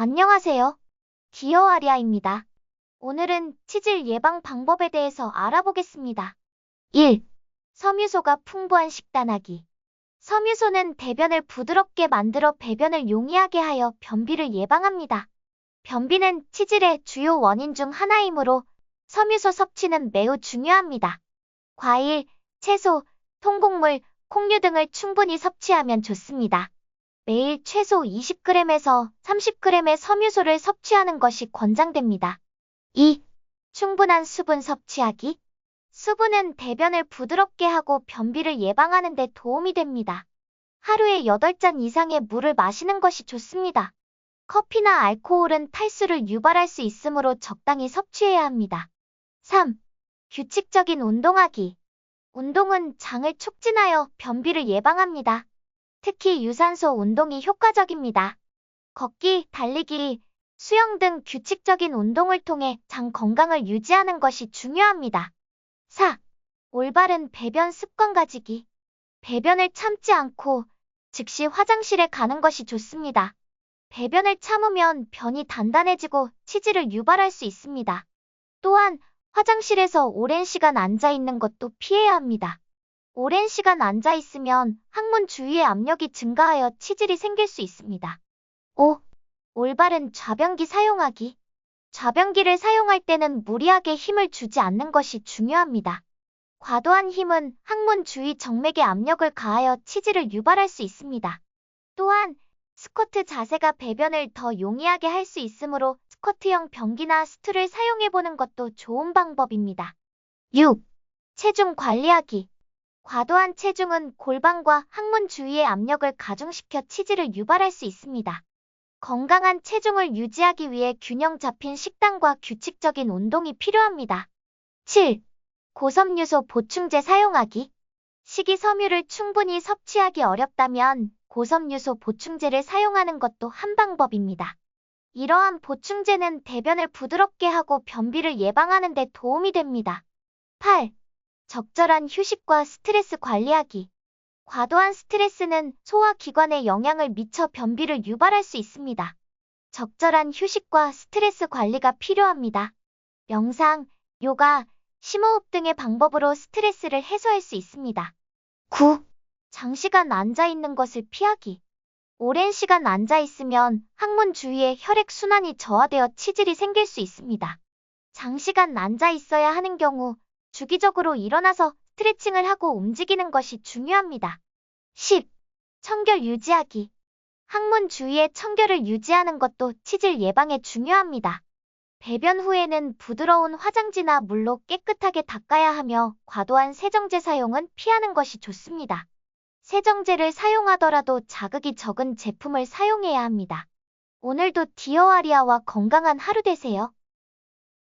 안녕하세요. 디어아리아입니다. 오늘은 치질 예방 방법에 대해서 알아보겠습니다. 1. 섬유소가 풍부한 식단하기. 섬유소는 대변을 부드럽게 만들어 배변을 용이하게 하여 변비를 예방합니다. 변비는 치질의 주요 원인 중 하나이므로 섬유소 섭취는 매우 중요합니다. 과일, 채소, 통곡물, 콩류 등을 충분히 섭취하면 좋습니다. 매일 최소 20g에서 30g의 섬유소를 섭취하는 것이 권장됩니다. 2. 충분한 수분 섭취하기. 수분은 대변을 부드럽게 하고 변비를 예방하는 데 도움이 됩니다. 하루에 8잔 이상의 물을 마시는 것이 좋습니다. 커피나 알코올은 탈수를 유발할 수 있으므로 적당히 섭취해야 합니다. 3. 규칙적인 운동하기. 운동은 장을 촉진하여 변비를 예방합니다. 특히 유산소 운동이 효과적입니다. 걷기, 달리기, 수영 등 규칙적인 운동을 통해 장 건강을 유지하는 것이 중요합니다. 4. 올바른 배변 습관 가지기. 배변을 참지 않고 즉시 화장실에 가는 것이 좋습니다. 배변을 참으면 변이 단단해지고 치질을 유발할 수 있습니다. 또한 화장실에서 오랜 시간 앉아 있는 것도 피해야 합니다. 오랜 시간 앉아 있으면 항문 주위의 압력이 증가하여 치질이 생길 수 있습니다. 5. 올바른 좌변기 사용하기. 좌변기를 사용할 때는 무리하게 힘을 주지 않는 것이 중요합니다. 과도한 힘은 항문 주위 정맥에 압력을 가하여 치질을 유발할 수 있습니다. 또한 스쿼트 자세가 배변을 더 용이하게 할 수 있으므로 스쿼트형 변기나 스툴을 사용해 보는 것도 좋은 방법입니다. 6. 체중 관리하기. 과도한 체중은 골반과 항문 주위의 압력을 가중시켜 치질을 유발할 수 있습니다. 건강한 체중을 유지하기 위해 균형 잡힌 식단과 규칙적인 운동이 필요합니다. 7. 고섬유소 보충제 사용하기. 식이섬유를 충분히 섭취하기 어렵다면 고섬유소 보충제를 사용하는 것도 한 방법입니다. 이러한 보충제는 대변을 부드럽게 하고 변비를 예방하는 데 도움이 됩니다. 8. 적절한 휴식과 스트레스 관리하기. 과도한 스트레스는 소화기관에 영향을 미쳐 변비를 유발할 수 있습니다. 적절한 휴식과 스트레스 관리가 필요합니다. 명상, 요가, 심호흡 등의 방법으로 스트레스를 해소할 수 있습니다. 9. 장시간 앉아 있는 것을 피하기. 오랜 시간 앉아 있으면 항문 주위의 혈액 순환이 저하되어 치질이 생길 수 있습니다. 장시간 앉아 있어야 하는 경우 주기적으로 일어나서 스트레칭을 하고 움직이는 것이 중요합니다. 10. 청결 유지하기. 항문 주위의 청결을 유지하는 것도 치질 예방에 중요합니다. 배변 후에는 부드러운 화장지나 물로 깨끗하게 닦아야 하며 과도한 세정제 사용은 피하는 것이 좋습니다. 세정제를 사용하더라도 자극이 적은 제품을 사용해야 합니다. 오늘도 디어아리아와 건강한 하루 되세요.